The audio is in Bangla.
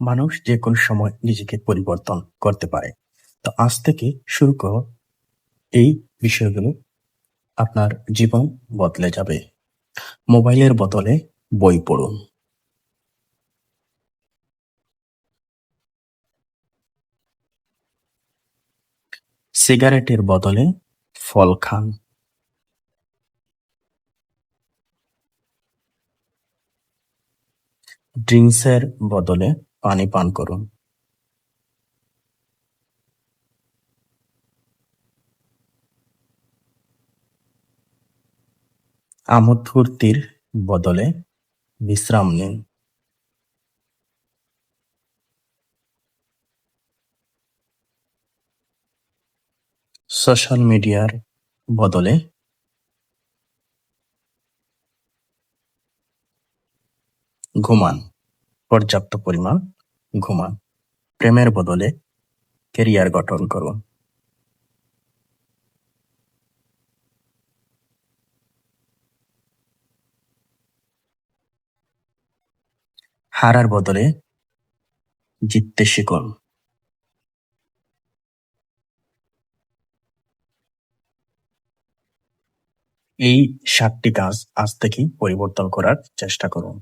মানুষ যে কোনো সময় নিজেকে পরিবর্তন করতে পারে। তো আজ থেকে শুরু করো। এই বিষয়গুলো আপনার জীবন বদলে যাবে। মোবাইলের বদলে বই পড়ুন। সিগারেটের বদলে ফল খান। ড্রিঙ্কসের বদলে পানি পান করুন। আমোদ ফুর্তির বদলে বিশ্রাম নিন। সোশ্যাল মিডিয়ার বদলে ঘুমান। পর্যাপ্ত পরিমাণ ঘুমান। প্রেমের বদলে কেরিয়ার গঠন করুন। হারার বদলে জিততে শিখুন। এই সাতটি কাজ আজ থেকেই পরিবর্তন করার চেষ্টা করুন।